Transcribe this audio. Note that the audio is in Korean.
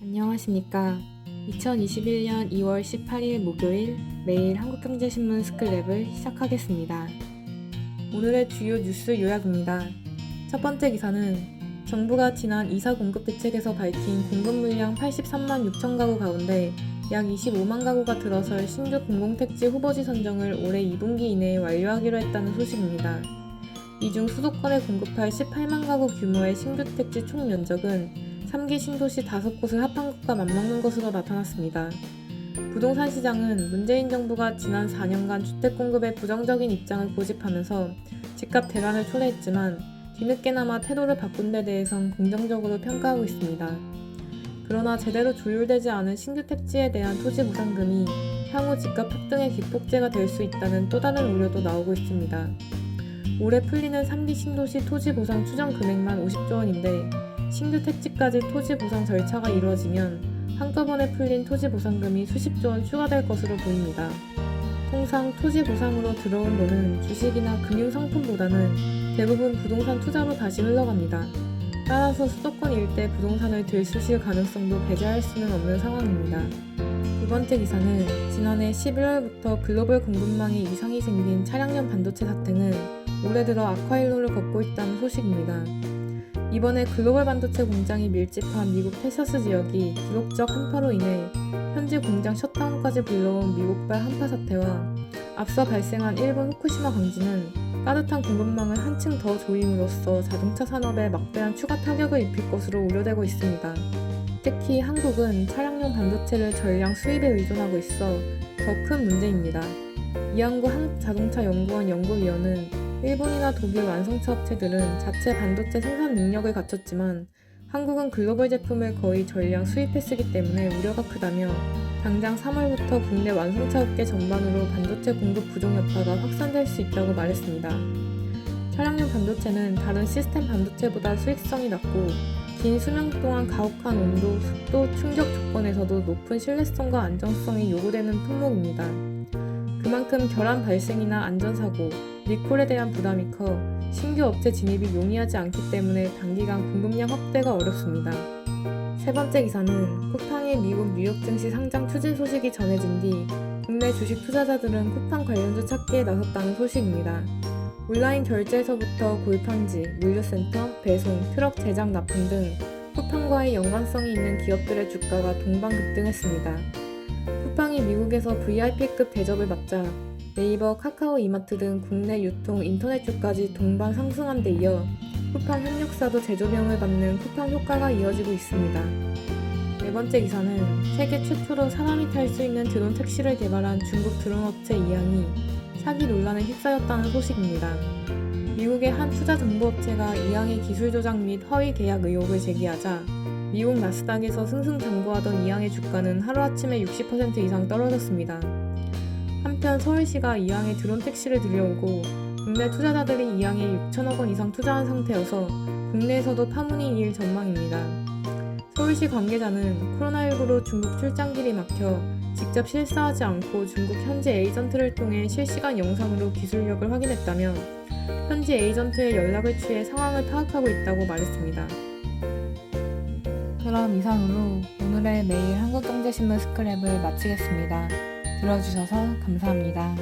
안녕하십니까. 2021년 2월 18일 목요일 매일 한국경제신문 스클랩을 시작하겠습니다. 오늘의 주요 뉴스 요약입니다. 첫 번째 기사는 정부가 지난 이사 공급 대책에서 밝힌 공급 물량 83만 6천 가구 가운데 약 25만 가구가 들어설 신규 공공택지 후보지 선정을 올해 2분기 이내에 완료하기로 했다는 소식입니다. 이 중 수도권에 공급할 18만 가구 규모의 신규 택지 총 면적은 3기 신도시 5곳을 합한 것과 맞먹는 것으로 나타났습니다. 부동산 시장은 문재인 정부가 지난 4년간 주택 공급에 부정적인 입장을 고집하면서 집값 대란을 초래했지만 뒤늦게나마 태도를 바꾼 데 대해선 긍정적으로 평가하고 있습니다. 그러나 제대로 조율되지 않은 신규 택지에 대한 토지 보상금이 향후 집값 폭등의 기폭제가 될 수 있다는 또 다른 우려도 나오고 있습니다. 올해 풀리는 3기 신도시 토지 보상 추정 금액만 50조 원인데 신규 택지까지 토지 보상 절차가 이루어지면 한꺼번에 풀린 토지 보상금이 수십조 원 추가될 것으로 보입니다. 통상 토지 보상으로 들어온 돈은 주식이나 금융 상품보다는 대부분 부동산 투자로 다시 흘러갑니다. 따라서 수도권 일대 부동산을 들쑤실 가능성도 배제할 수는 없는 상황입니다. 두 번째 기사는 지난해 11월부터 글로벌 공급망에 이상이 생긴 차량용 반도체 사태는 올해 들어 악화일로를 걷고 있다는 소식입니다. 이번에 글로벌 반도체 공장이 밀집한 미국 텍사스 지역이 기록적 한파로 인해 현지 공장 셧다운까지 불러온 미국발 한파 사태와 앞서 발생한 일본 후쿠시마 강진은 따뜻한 공급망을 한층 더 조임으로써 자동차 산업에 막대한 추가 타격을 입힐 것으로 우려되고 있습니다. 특히 한국은 차량용 반도체를 전량 수입에 의존하고 있어 더 큰 문제입니다. 이한구 한국자동차연구원 연구위원은 일본이나 독일 완성차 업체들은 자체 반도체 생산 능력을 갖췄지만 한국은 글로벌 제품을 거의 전량 수입해 쓰기 때문에 우려가 크다며 당장 3월부터 국내 완성차 업계 전반으로 반도체 공급 부족 여파가 확산될 수 있다고 말했습니다. 차량용 반도체는 다른 시스템 반도체보다 수익성이 낮고 긴 수명 동안 가혹한 온도, 습도, 충격 조건에서도 높은 신뢰성과 안정성이 요구되는 품목입니다. 그만큼 결함 발생이나 안전사고, 리콜에 대한 부담이 커 신규 업체 진입이 용이하지 않기 때문에 단기간 공급량 확대가 어렵습니다. 세 번째 기사는 쿠팡이 미국 뉴욕 증시 상장 추진 소식이 전해진 뒤 국내 주식 투자자들은 쿠팡 관련주 찾기에 나섰다는 소식입니다. 온라인 결제에서부터 골판지, 물류센터, 배송, 트럭 제작 납품 등 쿠팡과의 연관성이 있는 기업들의 주가가 동반 급등했습니다. 쿠팡이 미국에서 VIP급 대접을 받자 네이버, 카카오 이마트 등 국내 유통 인터넷주까지 동반 상승한 데 이어 쿠팡 협력사도 재조명을 받는 쿠팡 효과가 이어지고 있습니다. 네 번째 기사는 세계 최초로 사람이 탈 수 있는 드론 택시를 개발한 중국 드론 업체 이항이 사기 논란에 휩싸였다는 소식입니다. 미국의 한 투자 정보업체가 이항의 기술 조작 및 허위 계약 의혹을 제기하자 미국 나스닥에서 승승장구하던 이항의 주가는 하루아침에 60% 이상 떨어졌습니다. 한편 서울시가 이항의 드론 택시를 들여오고 국내 투자자들이 이항에 6천억 원 이상 투자한 상태여서 국내에서도 파문이 일 전망입니다. 서울시 관계자는 코로나19로 중국 출장길이 막혀 직접 실사하지 않고 중국 현지 에이전트를 통해 실시간 영상으로 기술력을 확인했다며 현지 에이전트의 연락을 취해 상황을 파악하고 있다고 말했습니다. 그럼 이상으로 오늘의 매일 한국경제신문 스크랩을 마치겠습니다. 들어주셔서 감사합니다.